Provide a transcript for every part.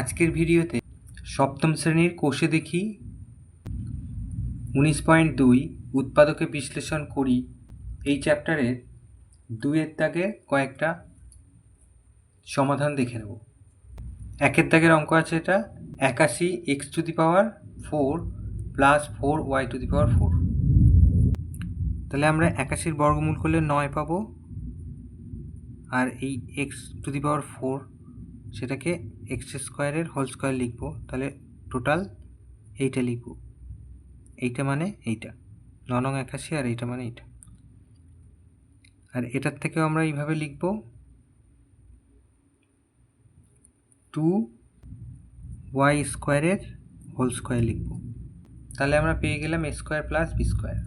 আজকের ভিডিওতে সপ্তম শ্রেণির কোষে দেখি উনিশ পয়েন্ট দুই উৎপাদকে বিশ্লেষণ করি। এই চ্যাপ্টারের দুইয়ের দাগে কয়েকটা সমাধান দেখে নেব। একের দাগের অঙ্ক আছে এটা, একাশি X to the power four plus four Y to the power four. তাহলে আমরা একাশির বর্গমূল করলে নয় পাবো, আর এই X to the power four সেটাকে এক্স স্কোয়ারের হোল স্কোয়ার লিখব, তাহলে টোটাল এইটা লিখব। এইটা মানে এইটা। ন একাশি আর এইটা মানে এইটা। আর এটার থেকেও আমরা এইভাবে লিখব। টু ওয়াই স্কোয়ারের হোল স্কোয়ার লিখব। তাহলে আমরা পেয়ে গেলাম square plus B square.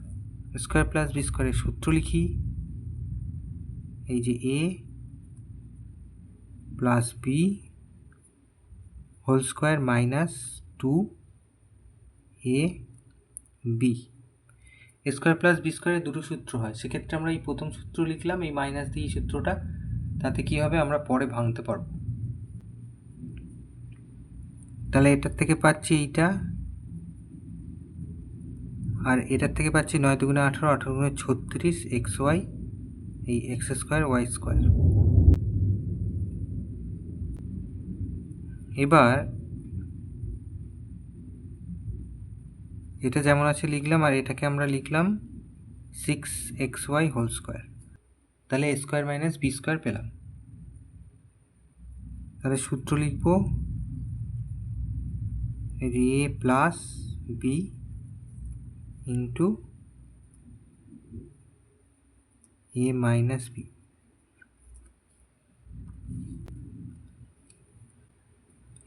Square plus B স্কোয়ারের সূত্র লিখি। এই যে A plus B whole square minus two A B square plus B স্কোয়ারের দুটো সূত্র হয়। সেক্ষেত্রে আমরা এই প্রথম সূত্র লিখলাম, এই মাইনাস দিয়ে এই সূত্রটা, তাতে কী হবে? আমরা পরে ভাঙতে পারব। তাহলে এটার থেকে পাচ্ছি এইটা, আর এটার থেকে পাচ্ছি নয় দুগুণে আঠারো আঠারো গুণে ছত্রিশ এক্স ওয়াই এই এক্স স্কোয়ার ওয়াই স্কোয়ার এবার এটা যেমন আছে লিখলাম আর এটাকে আমরা লিখলাম six X Y whole square তাহলে A square minus B square পেলাম। তাহলে সূত্র লিখব A plus B into A minus B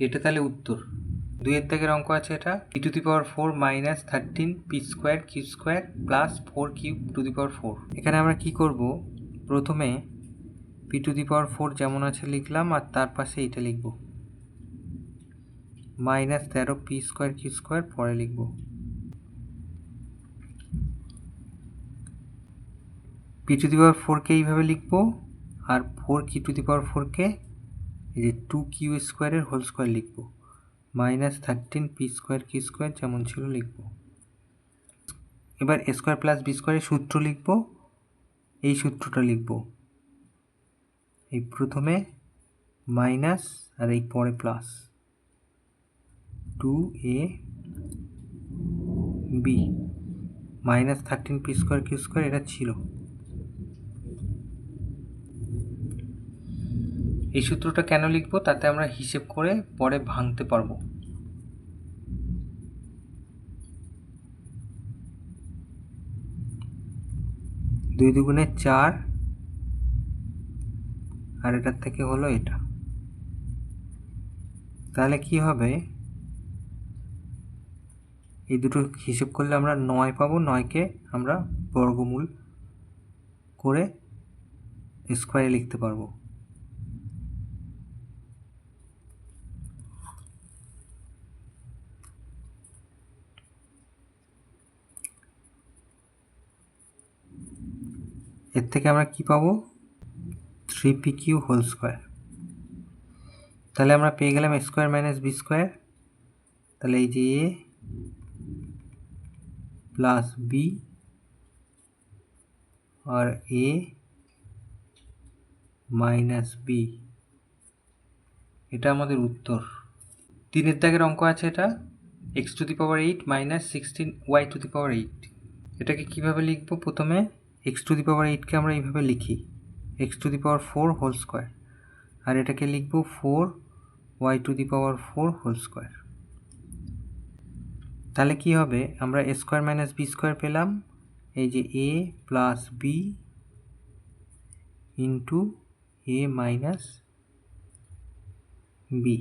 এটা তাহলে উত্তর। দুইয়ের দাগের অঙ্ক আছে এটা। P to the power four minus thirteen P square Q square plus four cube to the power four এখানে আমরা কি করব? প্রথমে P to the power four যেমন আছে লিখলাম, আর তার পাশে এটা লিখব। মাইনাস তেরো পি স্কোয়ার কিউ স্কোয়ার পরে লিখব। পি টু দি পাওয়ার ফোরকে এইভাবে লিখব, আর ফোর কি টু দি পাওয়ার ফোরকে এই যে টু কিউ স্কোয়ারের হোল স্কোয়ার লিখব। Minus thirteen P square Q square যেমন ছিল লিখব। এবার স্কোয়ার প্লাস বি স্কোয়ারের সূত্র লিখব। এই সূত্রটা লিখব। এই প্রথমে মাইনাস আর এই পরে plus two A B minus thirteen P square Q square এটা ছিল। এই সূত্রটা কেন লিখব? তাতে আমরা হিসেব করে পরে ভাঙতে পারব। দুই দুগুণে চার, আর এটার থেকে হলো এটা। তাহলে কি হবে? এই দুটো হিসেব করলে আমরা নয় পাবো। নয়কে আমরা বর্গমূল করে স্কোয়ারে লিখতে পারব। এর থেকে আমরা কি পাবো? Three P Q whole square তাহলে আমরা পেয়ে গেলাম স্কোয়ার মাইনাস বি স্কোয়ার তাহলে এই যে এ প্লাস বি আর এ মাইনাস বি এটা আমাদের উত্তর। তিনের দাগের অঙ্ক আছে এটা। X to the power eight minus sixteen Y to the power eight এটাকে কীভাবে লিখব প্রথমে? এক্স টু দি পাওয়ার এইটকে আমরা এইভাবে লিখি। X to the power four whole square আর এটাকে লিখব four Y to the power four whole square তাহলে কি হবে? আমরা A square minus B square পেলাম। এই যে A plus B into A minus B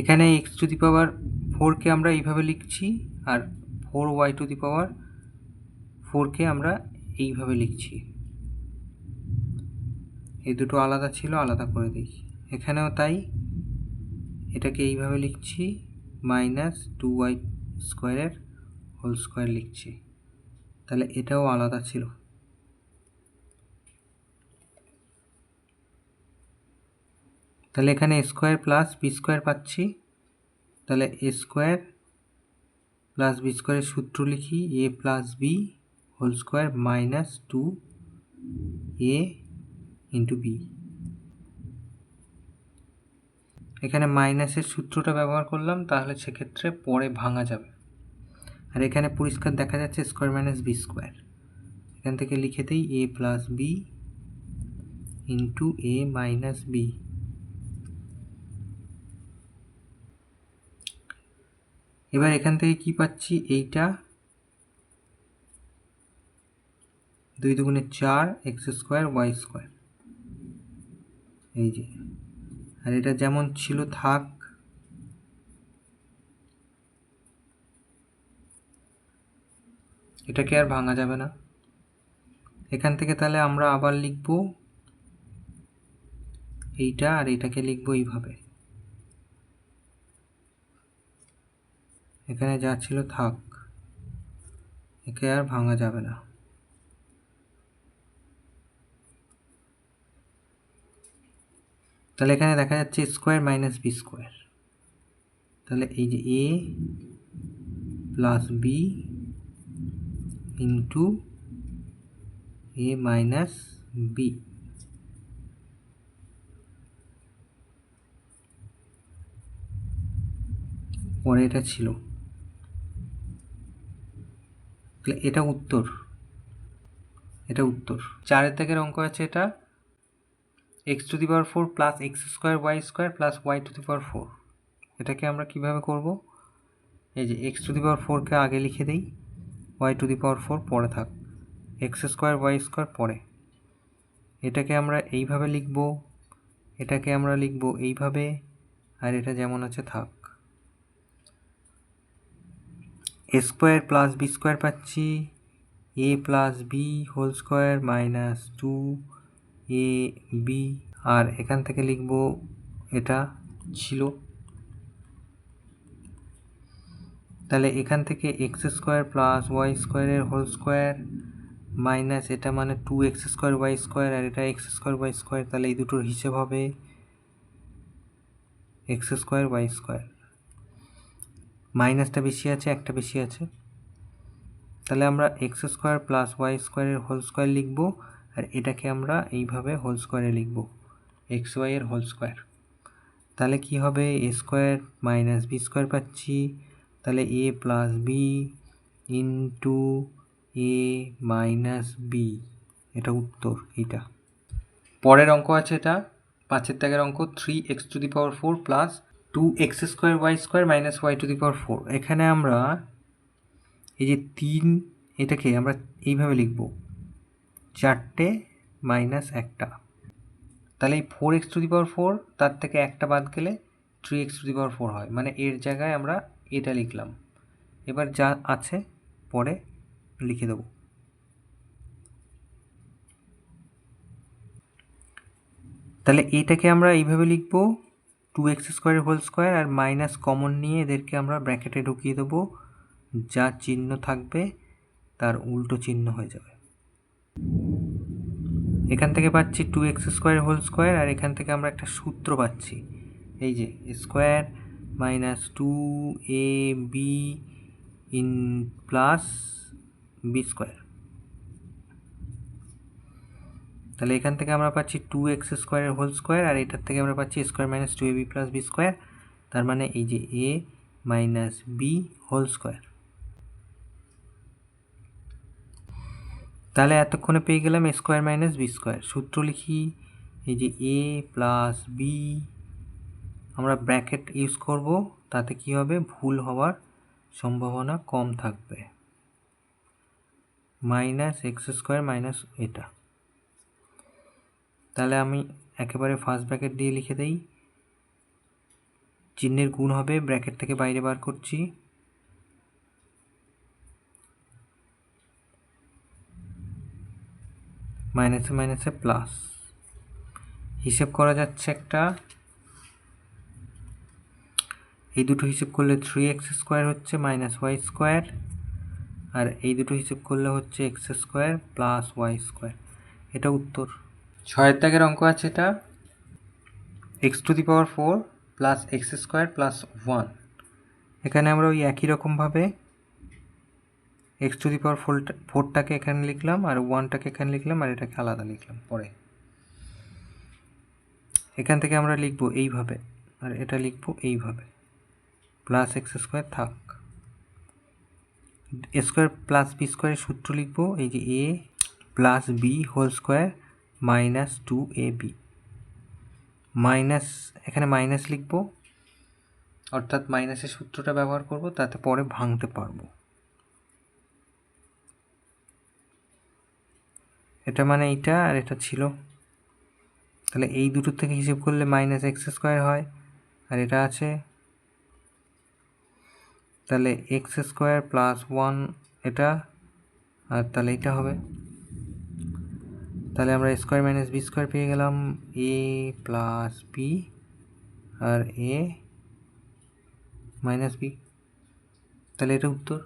এখানে এক্স টু দি পাওয়ার ফোরকে আমরা এইভাবে লিখছি। আর four Y to the power ফোরকে আমরা এইভাবে লিখছি। এই দুটো আলাদা ছিল, আলাদা করে দিই। এখানেও তাই, এটাকে এইভাবে লিখছি, মাইনাস টু ওয়াই স্কোয়ারের হোল স্কোয়ার লিখছি। তাহলে এটাও আলাদা ছিল। তাহলে এখানে স্কোয়ার প্লাস বি স্কোয়ার পাচ্ছি। তাহলে এ স্কোয়ার প্লাস বি স্কোয়ারের সূত্র লিখি A plus B whole square minus two A into B এখানে মাইনাসের সূত্রটা ব্যবহার করলাম, তাহলে সেক্ষেত্রে পরে ভাঙা যাবে। আর এখানে পরিষ্কার দেখা যাচ্ছে স্কোয়ার মাইনাস বি স্কোয়ার এখান থেকে লিখে দিই A plus B into A minus B এবার এখান থেকে কি পাচ্ছি? এইটা। দুই দুগুণে চার, এক্স স্কোয়ার, ওয়াই স্কোয়ার। এই যে। আর এটা যেমন ছিল, থাক। এটাকে আর ভাঙা যাবে না। এখান থেকে তাহলে আমরা আবার লিখব এইটা আর এটাকে লিখব এইভাবে। এখানে যা ছিল থাক, একে আর ভাঙা যাবে না। তাহলে এখানে দেখা যাচ্ছে স্কোয়ার মাইনাস বি স্কোয়ার। তাহলে এই যে A plus B into A minus B. পরে এটা ছিল। এটা উত্তর। এটা উত্তর। চারের দাগের অঙ্ক আছে এটা। X to the power four plus X square Y square plus Y to the power four এটাকে আমরা কীভাবে করব? এই যে এক্স টু দি পাওয়ার ফোরকে আগে লিখে দিই। Y to the power four পরে থাক। এক্স স্কোয়ার ওয়াই স্কোয়ার পরে। এটাকে আমরা এইভাবে লিখব। এটাকে আমরা লিখব এইভাবে। আর এটা যেমন আছে থাক A square plus B square পাচ্ছি। A plus B whole square minus two A B. আর এখান থেকে লিখব এটা ছিল। তাহলে এখান থেকে এক্স স্কোয়ার প্লাস ওয়াই স্কোয়ারের হোল স্কোয়ার মাইনাস এটা মানে two X square Y square আর এটা এক্স স্কোয়ার ওয়াই স্কোয়ার, তাহলে এই দুটোর হিসেব হবে এক্স স্কোয়ার ওয়াই স্কোয়ার। মাইনাসটা বেশি আছে, একটা বেশি আছে। তাহলে আমরা এক্স স্কোয়ার প্লাস ওয়াই স্কোয়ারের হোল স্কোয়ার লিখব, আর এটাকে আমরা এইভাবে হোল স্কোয়ারে লিখব এক্স ওয়াইয়ের হোল স্কোয়ার তাহলে কি হবে? A square minus B square পাচ্ছি। তাহলে A plus B into A minus B এটা উত্তর এইটা। পরের অঙ্ক আছে এটা, পাঁচের দাগের অঙ্ক three X to the power four plus two X square Y square minus Y to the power four এখানে আমরা এই যে তিন এটাকে আমরা এইভাবে লিখব। চারটে মাইনাস একটা। তাহলে এই four X to the power four তার থেকে একটা বাদ গেলে three X to the power four হয়। মানে এর জায়গায় আমরা এটা লিখলাম। এবার যা আছে, পরে লিখে দেবো। তাহলে এটাকে আমরা এইভাবে লিখব। টু এক্স স্কোয়ারের হোল স্কোয়ার আর মাইনাস কমন নিয়ে এদেরকে আমরা ব্র্যাকেটে ঢুকিয়ে দেবো। যা চিহ্ন থাকবে, তার উল্টো চিহ্ন হয়ে যাবে। এখান থেকে পাচ্ছি two X square whole square আর এখান থেকে আমরা একটা সূত্র পাচ্ছি। এই যে square minus two A B in plus B square তাহলে এখান থেকে আমরা পাচ্ছি টু এক্স স্কোয়ারের হোল স্কোয়ার আর এটার থেকে আমরা পাচ্ছি square minus two A B plus B square তার মানে এই যে A minus B whole square তাহলে এতক্ষণে পেয়ে গেলাম স্কোয়ার মাইনাস বি স্কোয়ার সূত্র লিখি, এই যে এ প্লাস বি আমরা ব্র্যাকেট ইউজ করব, তাতে কি হবে? ভুল হওয়ার সম্ভাবনা কম থাকবে। মাইনাস এক্স স্কোয়ার মাইনাস এটা। তাহলে আমি একেবারে ফার্স্ট ব্র্যাকেট দিয়ে লিখে দেই। চিহ্নের গুণ হবে ব্র্যাকেট থেকে বাইরে বার করছি। মাইনাসে মাইনাসে প্লাস হিসেব করা যাচ্ছে একটা। এই দুটো হিসেব করলে থ্রি এক্স স্কোয়ার হচ্ছে মাইনাস ওয়াই স্কোয়ার আর এই দুটো হিসেব করলে হচ্ছে X square plus Y square এটা উত্তর। ছয়ের দাগের অঙ্ক আছে এটা। X to the power four plus X square plus one এখানে আমরা ওই একই রকমভাবে এক্স টু দি পাওয়ার ফোরটা ফোরটাকে এখানে লিখলাম আর ওয়ানটাকে এখানে লিখলাম আর এটাকে আলাদা লিখলাম পরে। এখান থেকে আমরা লিখব এইভাবে আর এটা লিখব এইভাবে। প্লাস এক্স স্কোয়ার থাক। স্কোয়ার প্লাস বি স্কোয়ারের সূত্র লিখব, এই যে A plus B whole square minus two A B. Minus, এখানে মাইনাস লিখব। অর্থাৎ মাইনাসের সূত্রটা ব্যবহার করব, তাতে পরে ভাঙতে পারব। এটা মানে এইটা আর এটা ছিল। তাহলে এই দুটোর থেকে হিসেব করলে মাইনাস এক্স স্কোয়ার হয়, আর এটা আছে। তাহলে এক্স স্কোয়ার প্লাস ওয়ান এটা, আর তাহলে এটা হবে। তাহলে আমরা স্কোয়ার মাইনাস বি স্কোয়ার পেয়ে গেলাম এ প্লাস বি আর এ মাইনাস বি তাহলে এটা উত্তর?